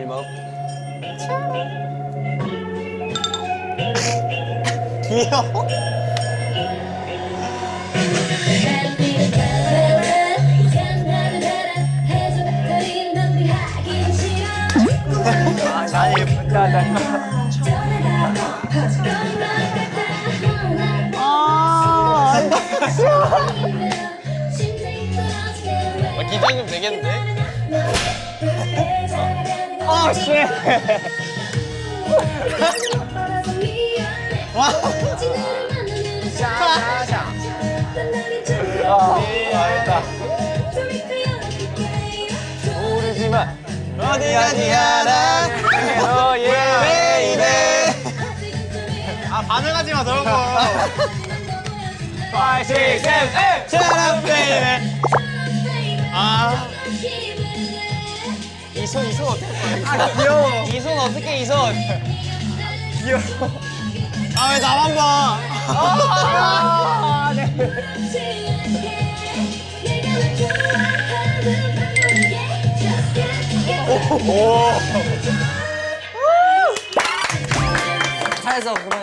up. 귀여워. 아 예쁘다. 아. 어, 기장 좀 되겠는데? 아 씨. 와. 알다. 모르지만 어디까지 하나. 너의 베이베. 아 반응하지 마 저런 거. 5, 6, 7, 8. 샤라 베이베. 아. 이손 이손 어떻게 아 귀여워. 이손 어떻게 이 손? 귀여워. 아 왜 나만 봐? 아, 네. 오. 차에서 그러면